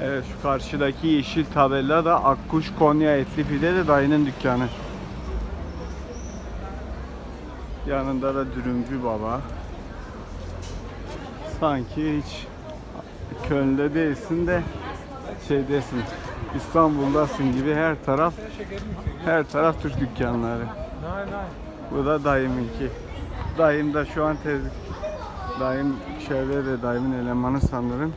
Evet şu karşıdaki yeşil tabela da Akkuş Konya Etli Pide de dayının dükkanı. Yanında da dürümcü baba. Sanki hiç Köln'de değilsin de şeydesin. İstanbul'dasın gibi her taraf her taraf Türk dükkanları. Bu da dayımınki. Dayım da şu an tez Dayım içeride de dayımın elemanı sanırım.